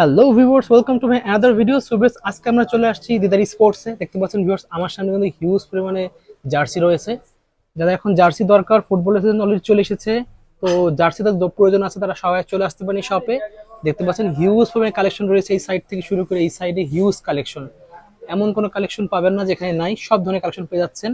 Hello viewers welcome to my other video সুবেস আজকে আমরা চলে আসছি দিদারি স্পোর্টসে দেখতে পাচ্ছেন ভিউয়ার্স আমার সামনে কিন্তু হিউজ পরিমাণে জার্সি রয়েছে। যারা এখন জার্সি দরকার ফুটবলের সিজন অলরেডি চলে এসেছে। তো জার্সি তাদের প্রয়োজন আছে, তারা সবাই চলে আসতে পারেন শপে দেখতে পাচ্ছেন হিউজ পরিমাণে কালেকশন রয়েছে এই সাইড থেকে শুরু করে এই সাইডে হিউজ কালেকশন এমন কোনো কালেকশন পাবেন না যেখানে নাই, সব ধরনের কালেকশন পেয়ে যাচ্ছেন।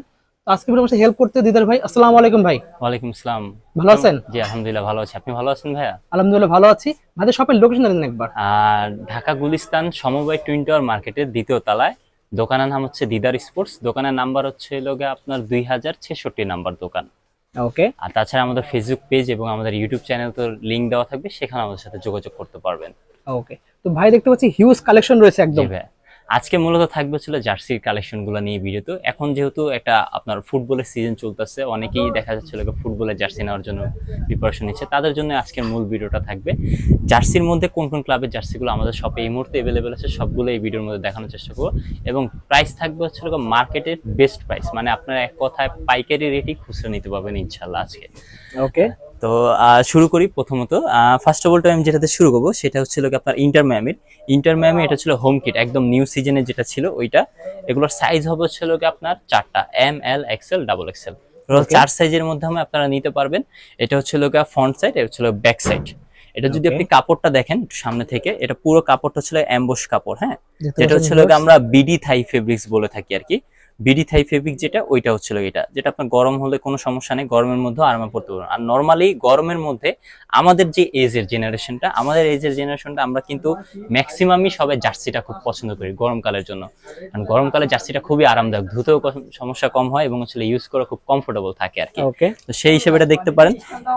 আজকে ভিডিও আমার হেল্প করতে দিদার ভাই আসসালামু আলাইকুম ভাই। ওয়ালাইকুম আসসালাম ভালো আছেন? জি আলহামদুলিল্লাহ ভালো আছি। আপনি ভালো আছেন ভাইয়া? আলহামদুলিল্লাহ ভালো আছি। ভাইদের শপের লোকেশন জানেন একবার? আর ঢাকা গুলিস্তান সমবায় টুইন টাওয়ার মার্কেটের দ্বিতীয় তলায়। দোকানের নাম হচ্ছে দিদার স্পোর্টস দোকানের নাম্বার হচ্ছে লোকে আপনার দুই হাজার ছেষট্টি নাম্বার দোকান। ওকে আর তাছাড়া আমাদের ফেসবুক পেজ এবং আমাদের ইউটিউব চ্যানেল তো লিঙ্ক দেওয়া থাকবে সেখানে আমাদের সাথে যোগাযোগ করতে পারবেন। ওকে তো ভাই দেখতে পাচ্ছি হিউজ কালেকশন রয়েছে একদম। জি ভাইয়া। আজকে মূলত থাকবে ছিল জার্সির কালেকশনগুলো নিয়ে ভিডিওতে এখন যেহেতু একটা আপনার ফুটবলের সিজন চলতেছে, অনেকেই দেখা যাচ্ছিল ফুটবলের জার্সি নেওয়ার জন্য প্রিপারেশন নিচ্ছে। তাদের জন্য আজকের মূল ভিডিওটা থাকবে। জার্সির মধ্যে কোন কোন ক্লাবের জার্সিগুলো আমাদের শপে এই মুহূর্তে অ্যাভেলেবেল আছে, সবগুলো এই ভিডিওর মধ্যে দেখানোর চেষ্টা করব। এবং প্রাইস থাকবে হচ্ছে মার্কেটের বেস্ট প্রাইস মানে আপনারা এক কথায় পাইকারি রেটই খুচরা নিতে পারবেন ইনশাল্লাহ আজকে। ওকে তো শুরু করি প্রথমত। ফার্স্ট অফ অল আমি যেটাতে শুরু করব সেটা হচ্ছিল কি আপনার ইন্টার ম্যামির ইন্টার ম্যামি এটা ছিল হোম কিট একদম নিউ সিজনে যেটা ছিল ওইটা। এগুলোর সাইজ হবে হচ্ছিল কি আপনার চারটা M L XL double XL চার সাইজের মধ্যে আমি আপনারা নিতে পারবেন। এটা হচ্ছিল গা ফ্রন্ট সাইড এটা হচ্ছিল ব্যাক সাইড এটা যদি আপনি কাপড়টা দেখেন সামনে থেকে এটা পুরো কাপড়টা ছিল অ্যাম্বুশ কাপড় হ্যাঁ? যেটা হচ্ছিল? আমরা বিডি থাই ফেব্রিক্স বলে থাকি আর কি। বিডি থাই ফেব্রিক যেটা ওইটা হচ্ছিল এটা। যেটা আপনার গরম হলে কোনো সমস্যা নেই গরমের মধ্যে আরামে পড়তে পারবেন আর নর্মালি গরমের মধ্যে আমাদের যে এজের জেনারেশনটা আমাদের এজের জেনারেশনটা আমরা কিন্তু ম্যাক্সিমামই সবাই জার্সিটা খুব পছন্দ করি গরমকালের জন্য। কারণ গরমকালে জার্সিটা খুবই আরামদায়ক ধুতেও সমস্যা কম হয় এবং হচ্ছে ইউজ করা খুব কমফোর্টেবল থাকে আর কি। ওকে তো সেই হিসেবে এটা দেখতে পারেন।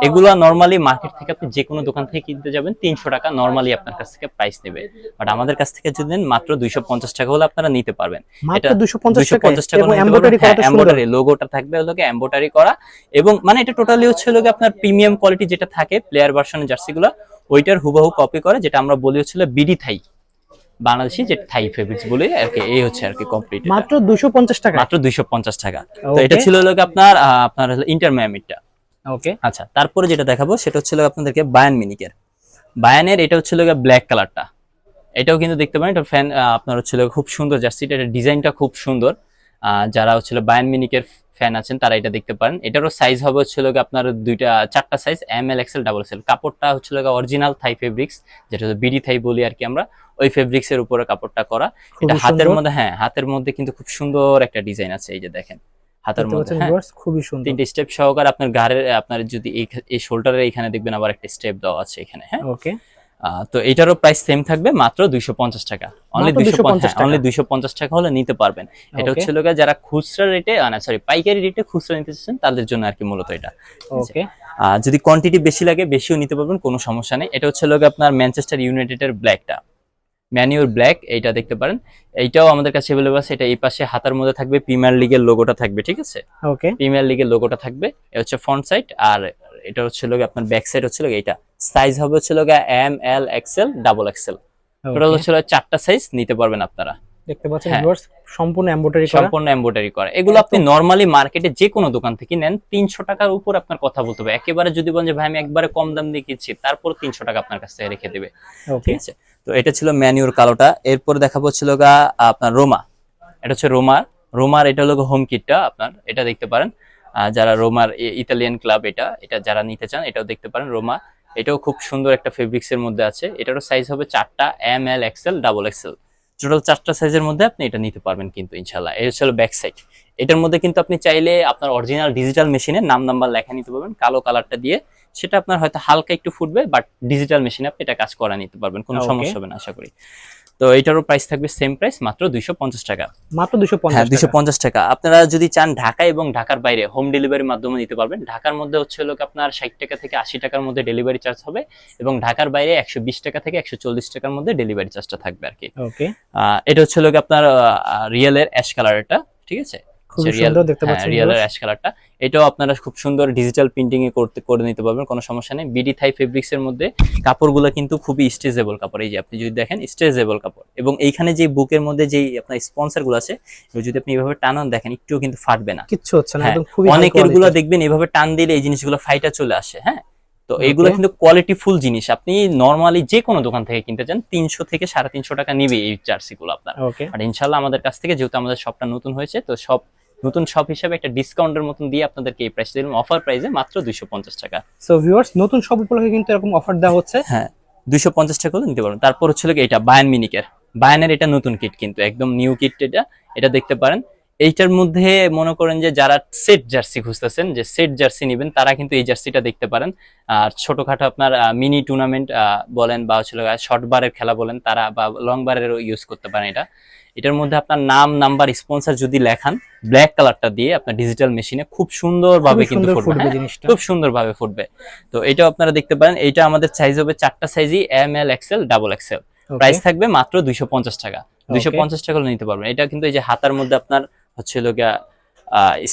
এগুলো নর্মালি মার্কেট থেকে আপনি যে কোনো দোকান থেকে কিনতে যাবেন তিনশো টাকা নর্মালি আপনার কাছ থেকে প্রাইস নেবে। বাট আমাদের কাছ থেকে যদি নেন মাত্র দুইশো পঞ্চাশ টাকা হলে আপনারা নিতে পারবেন। এটা 250 টাকা 250 টাকা এবং এমব্রয়ডারি লোগোটা থাকবে হলো এমব্রয়ডারি করা। এবং মানে এটা টোটালি হচ্ছে গিয়ে আপনার প্রিমিয়াম কোয়ালিটি যেটা থাকে প্লেয়ার ভার্সনের জার্সিগুলো ওইটার হুবহু কপি করে যেটা আমরা বলি হচ্ছিল বিডি থাই। বাংলাদেশি যে থাই ফেব্রিক্স বলে আর কি এই হচ্ছে আর কি কমপ্লিট মাত্র 250 টাকা। মাত্র দুইশো পঞ্চাশ টাকা। তো এটা ছিল হলো গিয়ে আপনার ইন্টার আপনার ইন্টারমিডিয়েটটা ওকে আচ্ছা তারপরে যেটা দেখাবো সেটা হচ্ছে আপনাদেরকে বায়ান মিনিকের বায়ানের এটা হচ্ছে ব্ল্যাক কালারটা এটাও কিন্তু দেখতে পারেন এটা ফ্যান আপনার হচ্ছে হলো খুব সুন্দর জার্সিটা এটা ডিজাইনটা খুব সুন্দর। যারা হচ্ছে বায়ান মিনিকের ফ্যান আছেন তারা এটা দেখতে পারেন। এটারও সাইজ হবে হচ্ছে হলো গিয়ে আপনার দুইটা চারটা size M L XL double XL কাপড়টা হচ্ছে অরিজিনাল থাই ফেব্রিক্স যেটা বিডি থাই বলি আর কি আমরা। ওই ফেব্রিক্স এর উপরে কাপড়টা করা। এটা হাতের মধ্যে হ্যাঁ হাতের মধ্যে কিন্তু খুব সুন্দর একটা ডিজাইন আছে এই যে দেখেন। হাতের মধ্যে হ্যাঁ। খুবই সুন্দর। তিনটে স্টেপ সহকারে আপনার ঘাড়ের আপনার যদি এই শোল্ডারের এখানে দেখবেন আবার একটা স্টেপ দেওয়া আছে এখানে হ্যাঁ। ওকে তো এটারও প্রাইস সেম থাকবে মাত্র দুইশো পঞ্চাশ টাকা। অনলি দুইশো 250 অনলি দুইশো পঞ্চাশ টাকা হলে নিতে পারবেন। এটা হচ্ছে লোক যারা খুচরা রেটে না সরি পাইকারি রেটে খুচরা নিতে চাচ্ছেন তাদের জন্য আর কি মূলত এটা। ওকে যদি কোয়ান্টিটি বেশি লাগে বেশিও নিতে পারবেন কোনো সমস্যা নেই। এটা হচ্ছে লোক আপনার ম্যানচেস্টার ইউনাইটেডের ব্ল্যাকটা ম্যানিউর ব্ল্যাক এইটা দেখতে পারেন। এইটাও আমাদের কাছে অ্যাভেলেবল আছে। এটা এই পাশে হাতার মধ্যে থাকবে প্রিমিয়ার লিগের লোগোটা থাকবে ঠিক আছে? ওকে প্রিমিয়ার লিগের লোগোটা থাকবে। এ হচ্ছে ফ্রন্ট সাইড আর এটা হচ্ছে লোক আপনার ব্যাক সাইড হচ্ছে লোক এইটা। সাইজ হবে হচ্ছে M L XL double XL. Total হচ্ছে চারটা সাইজ নিতে পারবেন আপনারা। দেখতে পাচ্ছেন হ্যাঁ। viewers, সম্পূর্ণ এমব্রয়ডারি করা। সম্পূর্ণ এমব্রয়ডারি করা। এগুলো আপনি নর্মালি মার্কেটে যে কোনো দোকান থেকে নেন তিনশো টাকার উপর আপনার কথা বলতে হবে। একেবারে যদি বলেন যে ভাই আমি একবারে কম দাম দিয়ে কিনছি তারপর তিনশো টাকা আপনার কাছ থেকে রেখে দেবে। ঠিক আছে? তো এটা ছিল ম্যানিউর কালোটা। এরপর দেখাবো ছিল গা আপনার রোমা। এটা হচ্ছে রোমার। রোমার এটা হলো হোম কিটটা আপনার এটা দেখতে পারেন। আহ, যারা রোমার ইতালিয়ান ক্লাব এটা এটা যারা নিতে চান এটাও দেখতে পারেন রোমা। এটাও খুব সুন্দর একটা ফেব্রিক্সের মধ্যে আছে। এটারও সাইজ হবে চারটা M L XL double XL total চারটা সাইজের মধ্যে আপনি এটা নিতে পারবেন কিন্তু ইনশাল্লাহ এটা হচ্ছে ব্যাক সাইড এটার মধ্যে কিন্তু আপনি চাইলে আপনার অরিজিনাল ডিজিটাল মেশিনে নাম নাম্বার লেখা নিতে পারবেন কালো কালারটা দিয়ে। সেটা আপনার হয়তো হালকা একটু ফুটবে বাট ডিজিটাল মেশিনে আপনি এটা কাজ করা নিতে পারবেন। কোনো সমস্যা হবে না আশা করি। তো এটারও প্রাইস থাকবে সেম প্রাইস মাত্র দুইশো পঞ্চাশ টাকা। মাত্র দুশো হ্যাঁ দুইশো পঞ্চাশ টাকা। আপনারা যদি চান ঢাকা এবং ঢাকার বাইরে হোম ডেলিভারির মাধ্যমে নিতে পারবেন। ঢাকার মধ্যে হচ্ছে হলো আপনার ষাট টাকা থেকে আশি টাকার মধ্যে ডেলিভারি চার্জ হবে এবং ঢাকার বাইরে একশো বিশ টাকা থেকে একশো চল্লিশ টাকার মধ্যে ডেলিভারি চার্জটা থাকবে আর কি। ওকে আহ, এটা হচ্ছে হলো কি আপনার রিয়েলের অ্যাশ কালার এটা ঠিক আছে? খুবই Real- সুন্দর দেখতে হ্যাঁ, পাচ্ছেন viewers। অ্যাশ কালারটা এটাও আপনারা খুব সুন্দর ডিজিটাল প্রিন্টিং এ করতে করে নিতে পারবেন কোনো সমস্যা নেই। বিডি থাই ফেব্রিক্স এর মধ্যে কাপড়গুলো কিন্তু খুবই স্ট্রেচেবল কাপড়। এই যে আপনি যদি দেখেন স্ট্রেচেবল কাপড়। এবং এইখানে যে বুকের মধ্যে যেই আপনার স্পন্সরগুলো আছে যদি আপনি এভাবে টানান দেখেন একটুও কিন্তু ফাটবে না। কিচ্ছু হচ্ছে না হ্যাঁ, একদম খুবই অনেকেরগুলো দেখবেন এভাবে টান দিলে এই জিনিসগুলো ফাইটা চলে আসে হ্যাঁ? তো এগুলো কিন্তু কোয়ালিটি ফুল জিনিস। আপনি নর্মালি যে কোনো দোকান থেকে কিনতে চান তিনশো থেকে সাড়ে তিনশো টাকা নিবে এই জার্সি গুলো আপনার। ওকে আর ইনশাল্লাহ আমাদের কাছ থেকে যেহেতু আমাদের শপটা নতুন হয়েছে তো সব নতুন শপ হিসেবে একটা ডিসকাউন্টের মতন দিয়ে আপনাদেরকে এই প্রাইস দিলাম। অফার প্রাইসে মাত্র দুইশো পঞ্চাশ টাকা। সো ভিউয়ার্স নতুন সব উপলক্ষে কিন্তু এরকম অফার দেওয়া হচ্ছে। হ্যাঁ দুইশো পঞ্চাশ টাকা নিতে পারবেন। তারপর হচ্ছে এটা বায়ান মিনিকের বায়ানের এটা নতুন কিট কিন্তু একদম নিউ কিট এটা। এটা দেখতে পারেন। এইটার মধ্যে মনে করেন যে যারা সেট জার্সি খুঁজতেছেন যে সেট জার্সি নেবেন তারা কিন্তু এই জার্সিটা দেখতে পারেন। আর ছোটখাটো আপনার মিনি টুর্নামেন্ট বলেন বা হচ্ছে শর্ট বারের খেলা বলেন তারা বা লং বারেরও ইউজ করতে পারেন এটা। এটার মধ্যে আপনার নাম নাম্বার স্পন্সর যদি লেখান ব্ল্যাক কালারটা দিয়ে আপনার ডিজিটাল মেশিনে খুব সুন্দরভাবে কিন্তু সুন্দর ফুটবে ফুটবে হ্যাঁ? জিনিসটা। খুব সুন্দরভাবে ফুটবে। তো এটাও আপনারা দেখতে পারেন এইটা আমাদের সাইজ হবে চারটা সাইজই M L XL double XL price থাকবে মাত্র দুইশো পঞ্চাশ টাকা। দুইশো পঞ্চাশ টাকা নিতে পারবেন। এটা কিন্তু এই যে হাতার মধ্যে আপনার হচ্ছে গিয়া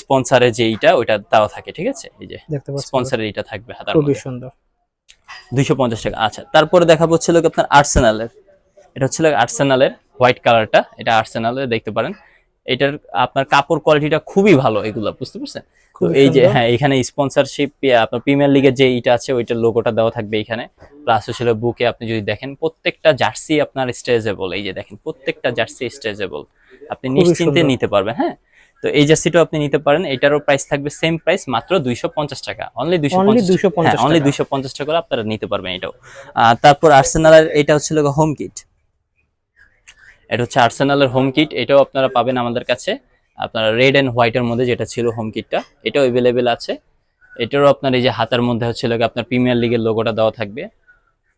স্পন্সারের যে এইটা ওইটা দেওয়া থাকে ঠিক আছে? এই যে স্পন্সারের এইটা থাকবে হাতার খুবই সুন্দর। দুইশো পঞ্চাশ টাকা আচ্ছা। তারপরে দেখাবো হচ্ছে লোক আপনার আর্সেনালের এটা হচ্ছে আর্সেনালের হোয়াইট কালারটা এটা আর্সেনালে দেখতে পারেন। এটার আপনার কাপড় কোয়ালিটিটা খুবই ভালো এগুলো বুঝতে পারছেন? তো এই যে হ্যাঁ এখানে স্পন্সরশিপ আপনার প্রিমিয়ার লিগের যে ইটা আছে ওইটার লোগোটা দেওয়া থাকবে এখানে। প্লাস হচ্ছিল বুকে আপনি যদি দেখেন প্রত্যেকটা জার্সি আপনার স্ট্রেচেবল এই যে দেখেন প্রত্যেকটা জার্সি স্ট্রেচেবল আপনি নিশ্চিন্তে নিতে পারবেন হ্যাঁ? তো এই জার্সিটাও আপনি নিতে পারেন এটারও প্রাইস থাকবে সেম প্রাইস মাত্র দুইশো পঞ্চাশ টাকা। অনলি দুইশো Only 250 অনলি দুইশো পঞ্চাশ টাকা। করে আপনারা নিতে পারবেন এটাও। তারপর আর্সেনালের এটা হচ্ছে হোম কিট এটা হচ্ছে আর্সেনালের হোম কিট এটাও আপনারা পাবেন আমাদের কাছে। আপনারা রেড এন্ড হোয়াইটের মধ্যে যেটা ছিল হোম কিটটা এটাও অ্যাভেলেবেল আছে। এটারও আপনার এই যে হাতার মধ্যে হচ্ছে আপনার প্রিমিয়ার লিগের লোগোটা দেওয়া থাকবে।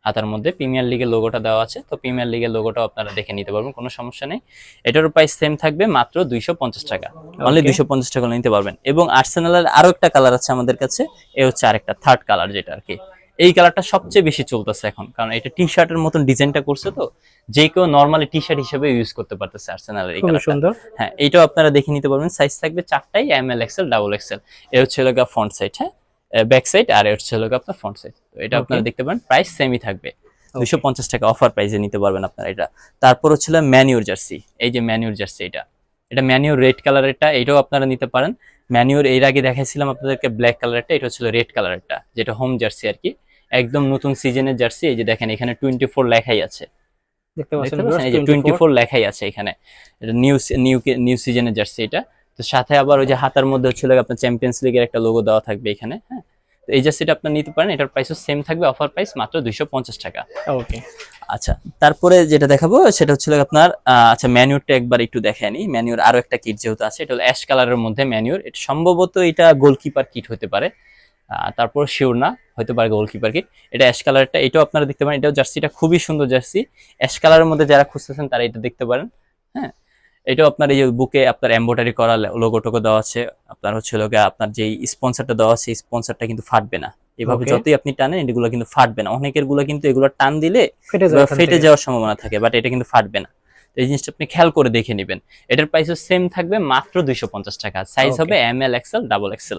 হাতার মধ্যে প্রিমিয়ার লিগের লোগোটা দেওয়া আছে তো প্রিমিয়ার লিগের লোগোটাও আপনারা দেখে নিতে পারবেন কোনো সমস্যা নেই। এটারও প্রাইস সেম থাকবে মাত্র দুইশো পঞ্চাশ টাকা। অনলি দুইশো পঞ্চাশ টাকা নিতে পারবেন। এবং আর্সেনালের আরও একটা কালার আছে আমাদের কাছে এ হচ্ছে আরেকটা থার্ড কালার যেটা আর কি। এই কালারটা সবচেয়ে বেশি চলতেছে এখন কারণ এটা টি শার্টের মতন ডিজাইনটা করছে তো যে কেউ নর্মালি টি শার্ট হিসেবে ইউজ করতে পারতেছে আর্সেনালের এই কালারটা। সুন্দর। হ্যাঁ এইটাও আপনারা দেখে নিতে পারবেন সাইজ থাকবে চারটাই M L XL double XL এ হচ্ছে লগা ফ্রন্ট সাইড হ্যাঁ? ব্যাক সাইড আর এ হচ্ছে লগা আপনার ফ্রন্ট সাইড তো এটা আপনারা দেখতে পারেন প্রাইস সেমই থাকবে। দুশো পঞ্চাশ টাকা অফার প্রাইসে নিতে পারবেন আপনারা এটা। তারপর হচ্ছিল ম্যানিউর জার্সি এই যে ম্যানিউর জার্সি এটা। এটা ম্যানিউর রেড কালার কালারেরটা এটাও আপনারা নিতে পারেন। ম্যানিউর এর আগে দেখাইছিলাম আপনাদেরকে ব্ল্যাক কালারটা এটা হচ্ছিল রেড কালারটা যেটা হোম জার্সি আর কি। একদম নতুন সিজনের জার্সি এই যে দেখেন এখানে টোয়েন্টি ফোর লেখাই আছে। দেখতে পাচ্ছেন এই যে টোয়েন্টি ফোর লেখাই আছে এখানে। এটা নিউ নিউ নিউ সিজনের জার্সি এটা। তো সাথে আবার ওই যে হাতার মধ্যে হচ্ছিল আপনার চ্যাম্পিয়ন্স লিগের একটা লোগো দেওয়া থাকবে এখানে হ্যাঁ? তো এই জার্সিটা আপনার নিতে পারেন এটার প্রাইসও সেম থাকবে অফার প্রাইস মাত্র দুইশো পঞ্চাশ টাকা। ওকে আচ্ছা তারপরে যেটা দেখাবো সেটা হচ্ছিল আপনার আচ্ছা ম্যানিউরটা একবার একটু দেখে আনি ম্যানিউর আরও একটা কিট যেহেতু আছে এটা হলো অ্যাশ কালারের মধ্যে ম্যানিউর এটা সম্ভবত এটা গোলকিপার কিট হতে পারে। তারপর শিওর না হতে পারে গোলকিপার কিট এটা অ্যাশ কালারটা এটাও আপনারা দেখতে পারেন এটাও জার্সিটা খুবই সুন্দর জার্সি। অ্যাশ কালারের মধ্যে যারা খুঁজতেছেন তারা এটা দেখতে পারেন হ্যাঁ। এটাও আপনার এই যে বুকে আপনার এম্বোটারি করা লোগো টোগো দেওয়া আছে। আপনার হচ্ছে লোকে আপনার যে স্পন্সরটা দেওয়া আছে স্পন্সরটা কিন্তু ফাটবে না। এভাবে যতই আপনি টানেন এগুলো কিন্তু ফাটবে না। অনেকেরগুলো কিন্তু এগুলো টান দিলে ফেটে যাওয়ার সম্ভাবনা থাকে বাট এটা কিন্তু ফাটবে না। এই জিনিসটা আপনি খেয়াল করে দেখে নেবেন। এটার প্রাইসও সেম থাকবে মাত্র দুইশো পঞ্চাশ টাকা। সাইজ হবে M L XL double XL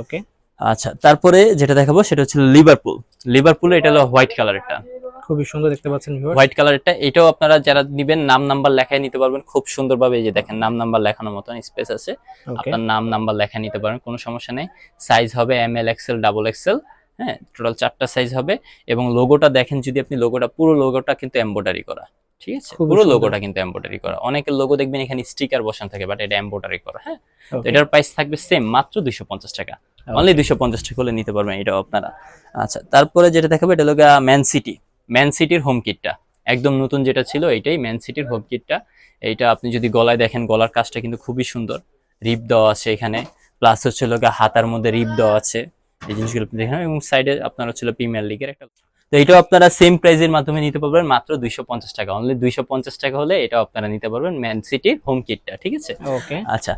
okay আচ্ছা তারপরে যেটা দেখাবো সেটা হচ্ছে লিভারপুল লিভারপুল এটা হলো হোয়াইট কালারটা খুবই সুন্দর দেখতে পাচ্ছেন ভিউয়ার হোয়াইট কালারটা এটাও আপনারা যারা নিবেন নাম নাম্বার লেখায় নিতে পারবেন। খুব সুন্দরভাবে এই যে দেখেন নাম নাম্বার লেখানোর মতন স্পেস আছে। আপনার নাম নাম্বার লেখা নিতে পারেন কোনো সমস্যা নেই। সাইজ হবে M L XL double XL হ্যাঁ? টোটাল চারটা সাইজ হবে। এবং লোগোটা দেখেন যদি আপনি লোগোটা পুরো লোগোটা কিন্তু এমব্রয়ডারি করা। ঠিক আছে? পুরো। লোগোটা কিন্তু এমব্রয়ডারি করা। অনেকের লোগো দেখবেন এখানে স্টিকার বসানো থাকে বাট এটা এমব্রয়ডারি করা হ্যাঁ? তো এটার প্রাইস থাকবে সেম মাত্র দুইশো পঞ্চাশ টাকা। অনলি দুইশো পঞ্চাশ টাকা হলে নিতে পারবেন এটাও আপনারা। আচ্ছা তারপরে যেটা দেখাবো এটা ম্যান সিটি ম্যান সিটির হোম কিটটা একদম নতুন যেটা ছিল এটাই ম্যান সিটির হোম কিটটা এইটা আপনি যদি গলায় দেখেন গলার কাজটা কিন্তু খুবই সুন্দর। রিপ দেওয়া আছে এখানে। প্লাস হচ্ছে হাতার মধ্যে রিপ দেওয়া আছে। এই জিনিসগুলো আপনি দেখেন এবং সাইডে আপনার হচ্ছিল প্রিমিয়ার লিগের একটা তো এটাও আপনারা সেম প্রাইজের মাধ্যমে নিতে পারবেন মাত্র দুইশো পঞ্চাশ টাকা। অনলি দুইশো পঞ্চাশ টাকা হলে এটাও আপনারা নিতে পারবেন ম্যান সিটির হোম কিটটা ঠিক আছে? ওকে আচ্ছা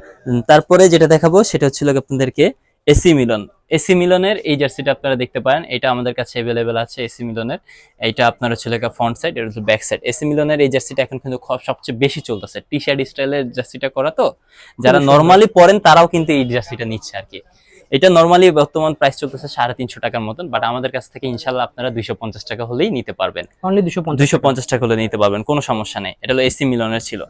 তারপরে যেটা দেখাবো সেটা হচ্ছিল আপনাদেরকে এসি মিলন এসি মিলনের এই জার্সিটা আপনারা দেখতে পারেন এটা আমাদের কাছে অ্যাভেলেবেল আছে এসি মিলনের এইটা আপনার হচ্ছে লেখা ফ্রন্ট সাইড এটা হচ্ছে ব্যাক সাইড এসি মিলনের এই জার্সিটা এখন কিন্তু সবচেয়ে বেশি চলতেছে। টি শার্ট স্টাইলের জার্সিটা করা তো? যারা। নর্মালি পরেন তারাও কিন্তু এই জার্সিটা নিচ্ছে আর কি এটা নর্মালি বর্তমান প্রাইস চলতেছে সাড়ে তিনশো টাকার মতন বাট আমাদের কাছ থেকে ইনশাল্লাহ আপনারা দুইশো পঞ্চাশ টাকা হলেই নিতে পারবেন। অনলি দুশো দুইশো পঞ্চাশ টাকা হলে নিতে পারবেন কোনো সমস্যা নেই। এটা হলো এসি মিলনের ছিল।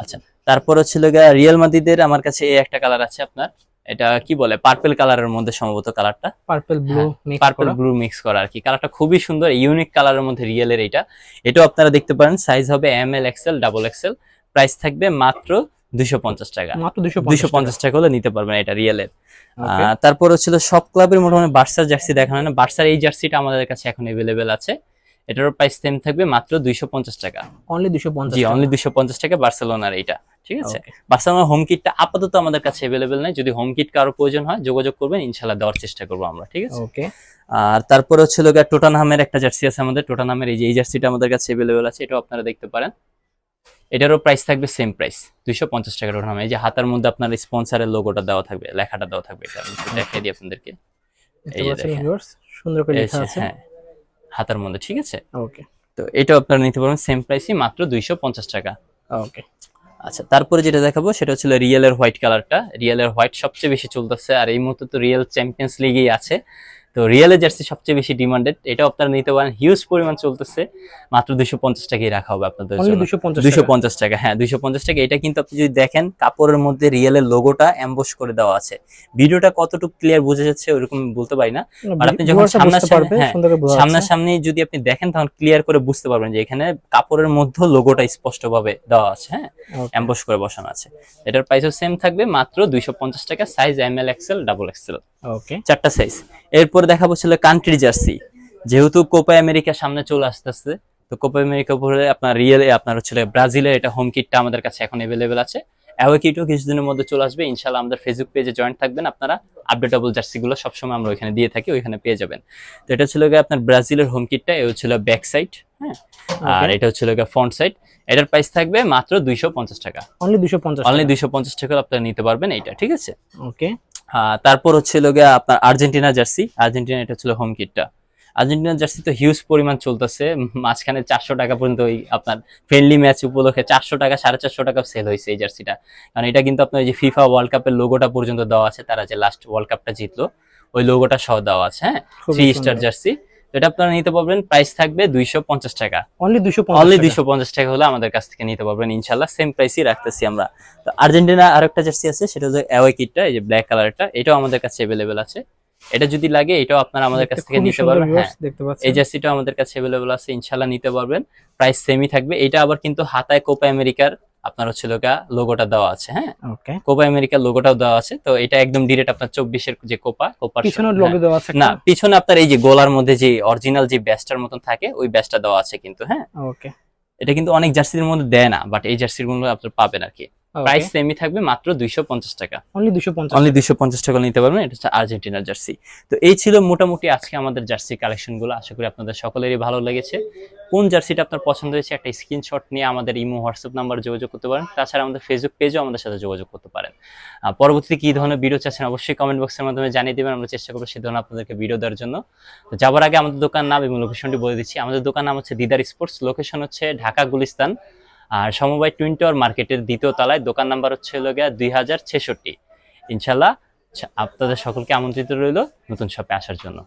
আচ্ছা তারপর হচ্ছিল রিয়েল মাদ্রিদের আমার কাছে এই একটা কালার আছে আপনার। এটা কি বলে? পার্পল কালারের মধ্যে সম্ভবত কালারটা purple blue purple blue mix করা। আর কি। কালারটা খুবই সুন্দর ইউনিক কালারের মধ্যে রিয়েলের এটা এটাও আপনারা দেখতে পারেন সাইজ হবে M L XL double XL price থাকবে মাত্র দুইশো পঞ্চাশ টাকা। মাত্র দুইশো পঞ্চাশ টাকা। হলে নিতে পারবেন এটা রিয়েলের. তারপর হচ্ছিল সব ক্লাবের মোটামুটি বার্সার জার্সি দেখানো না। বার্সার এই জার্সিটা আমাদের কাছে এখন এভেলেবেল আছে। এটারও প্রাইস সেম থাকবে মাত্র দুইশো পঞ্চাশ টাকা। অনলি দুশো পঞ্চাশ জি অনলি দুইশো পঞ্চাশ টাকা বার্সেলোনার এইটা। ঠিক আছে. বার্সেলোনার হোম কিটটা আপাতত আমাদের কাছে এভেলেবেল নাই। যদি হোম কিট কারও প্রয়োজন হয় যোগাযোগ করবেন ইনশাল্লাহ দেওয়ার চেষ্টা করব আমরা। ঠিক আছে? ওকে আর তারপর হচ্ছে লোক টোটানহামের একটা জার্সি আছে আমাদের। টোটানহামের এই যে এই জার্সিটা আমাদের কাছে এভেলেবেল আছে এটাও আপনারা দেখতে পারেন। এটারও প্রাইস থাকবে সেম প্রাইস দুইশো পঞ্চাশ টাকা টোটানহাম এই যে হাতার মধ্যে আপনার স্পন্সারের লোগোটা দেওয়া থাকবে লেখাটা দেওয়া থাকবে এটা আমি দেখিয়ে দিই আপনাদেরকে। এই যে দেখেন। সুন্দর করে লেখা আছে। হ্যাঁ হাতার মধ্যে ঠিক আছে? ওকে তো এটাও আপনারা নিতে পারবেন সেম প্রাইসই মাত্র দুইশো পঞ্চাশ টাকা। ওকে আচ্ছা তারপরে যেটা দেখাবো সেটা হচ্ছে রিয়েলের হোয়াইট কালারটা রিয়েলের হোয়াইট সবচেয়ে বেশি চলতেছে আর এই মুহূর্তে তো রিয়েল চ্যাম্পিয়ন্স লিগেই আছে। তো রিয়েলের জার্সি সবচেয়ে বেশি ডিমান্ডেড এটাও আপনারা নিতে পারেন। হিউজ পরিমাণ চলতেছে মাত্র দুশো পঞ্চাশ টাকাই রাখা হবে আপনাদের জন্য। দুশো পঞ্চাশ টাকা। হ্যাঁ দুইশো পঞ্চাশ টাকা। এটা কিন্তু আপনি যদি দেখেন কাপড়ের মধ্যে রিয়েলের লোগোটা এম্বস করে দেওয়া আছে। ভিডিওটা কতটুকু ক্লিয়ার বোঝা যাচ্ছে ওরকম বলতে পারি না। আর আপনি যখন সামনাসামনি হ্যাঁ, সামনাসামনি যদি আপনি দেখেন তখন ক্লিয়ার করে বুঝতে পারবেন যে এখানে কাপড়ের মধ্যে লোগোটা স্পষ্ট ভাবে দেওয়া আছে হ্যাঁ এম্বস করে বসানো আছে। এটার প্রাইসও সেম থাকবে মাত্র দুইশো পঞ্চাশ টাকা size M L XL double XL okay চারটা সাইজ এরপর দেখাবো ছিল কান্ট্রি জার্সি যেহেতু কোপা আমেরিকা সামনে চলে আসতেছে তো কোপা আমেরিকা উপরে আপনার রিয়েল আপনার হচ্ছে ব্রাজিলের এটা হোম কিটটা আমাদের কাছে এখন এভেলেবেল আছে। অ্যাওয়ে কিটও কিছুদিনের মধ্যে চলে আসবে। ইনশাল্লাহ আমাদের ফেসবুক পেজে জয়েন্ট থাকবেন। আপনারা আপডেটেবল জার্সিগুলো সবসময় আমরা ওইখানে দিয়ে থাকি ওইখানে পেয়ে যাবেন। তো এটা ছিল গিয়ে আপনার ব্রাজিলের হোম কিটটা এ হচ্ছিল ব্যাক সাইড হ্যাঁ? আর এটা হচ্ছিল গিয়ে ফ্রন্ট সাইড এটার প্রাইস থাকবে মাত্র দুইশো পঞ্চাশ টাকা। অনলি দুইশো পঞ্চাশ অনলি দুইশো পঞ্চাশ টাকা আপনারা নিতে পারবেন এইটা ঠিক আছে? ওকে তারপর হচ্ছিল গিয়ে আপনার আর্জেন্টিনা জার্সি। আর্জেন্টিনা এটা ছিল হোম কিটটা আর্জেন্টিনা জার্সি তো হিউজ পরিমাণ চলতেছে। মাঝখানে চারশো টাকা পর্যন্ত ওই আপনার ফ্রেন্ডলি ম্যাচ উপলক্ষে চারশো টাকা সাড়ে চারশো টাকা সেল হয়েছে এই জার্সিটা। কারণ এটা কিন্তু আপনার ওই যে ফিফা ওয়ার্ল্ড কাপের লোগোটা পর্যন্ত দেওয়া আছে তারা যে লাস্ট ওয়ার্ল্ড কাপটা জিতলো ওই লোগোটা সহ দেওয়া আছে হ্যাঁ? Three star jersey. এটা আপনারা নিতে পারবেন প্রাইস থাকবে দুইশো পঞ্চাশ টাকা। অনলি দুশো অনলি দুইশো পঞ্চাশ টাকা হলে আমাদের কাছ থেকে নিতে পারবেন ইনশাল্লাহ সেম প্রাইসই রাখতেছি আমরা। তো আর্জেন্টিনা আরেকটা জার্সি আছে সেটা হচ্ছে অ্যাওয়ে কিটটা এই যে ব্ল্যাক কালারটা এটাও আমাদের কাছে অ্যাভেলেবেল আছে। এটা যদি লাগে এটাও আপনারা আমাদের কাছ থেকে নিতে পারবেন হ্যাঁ। এই জার্সিটাও আমাদের কাছে অ্যাভেলেবল আছে ইনশাল্লাহ নিতে পারবেন। প্রাইস সেমই থাকবে। এটা আবার কিন্তু হাতায় কোপা আমেরিকার আপনার হচ্ছে লোকা লোগোটা দেওয়া আছে হ্যাঁ? ওকে কোপা আমেরিকা লোগোটাও দেওয়া আছে তো এটা একদম ডিরেক্ট আপনার চব্বিশের যে কোপা কোপার লোগো দেওয়া আছে না পিছনে আপনার এই যে গোলার মধ্যে যে অরিজিনাল যে ব্যাস্টার মতন থাকে ওই ব্যাস্টা দেওয়া আছে কিন্তু হ্যাঁ? ওকে এটা কিন্তু অনেক জার্সির মধ্যে দেয় না বাট এই জার্সিরগুলো আপনার পাবেন আর কি। প্রাইস সেমই থাকবে মাত্র দুইশো পঞ্চাশ টাকা। অনলি দুশো পঞ্চাশ অনলি দুইশো পঞ্চাশ টাকা নিতে পারবেন। এটা হচ্ছে আর্জেন্টিনার জার্সি। তো এই ছিল মোটামুটি আজকে আমাদের জার্সি কালেকশনগুলো আশা করি আপনাদের সকলেরই ভালো লেগেছে। কোন জার্সিটা আপনার পছন্দ হয়েছে একটা স্ক্রিনশট নিয়ে আমাদের ইমো হোয়াটসঅ্যাপ নাম্বার যোগাযোগ করতে পারেন। তাছাড়া আমাদের ফেসবুক পেজেও আমাদের সাথে যোগাযোগ করতে পারেন। পরবর্তীতে কি ধরনের ভিডিও চাচ্ছেন অবশ্যই কমেন্ট বক্সের মাধ্যমে জানিয়ে দেবেন। আমরা চেষ্টা করব সে ধরনের আপনাদেরকে ভিডিও দেওয়ার জন্য। তো যাবার আগে আমাদের দোকান নাম এবং লোকেশনটি বলে দিচ্ছি। আমাদের দোকান নাম হচ্ছে দিদার স্পোর্টস। লোকেশন হচ্ছে ঢাকা গুলিস্তান। আর সমবায় টুইন টাওয়ার মার্কেটের দ্বিতীয় তলায় দোকান নাম্বার হচ্ছে হলো গিয়া দুই হাজার ছেষট্টি। ইনশাল্লাহ আপনাদের সকলকে আমন্ত্রিত রইল নতুন শপে আসার জন্য।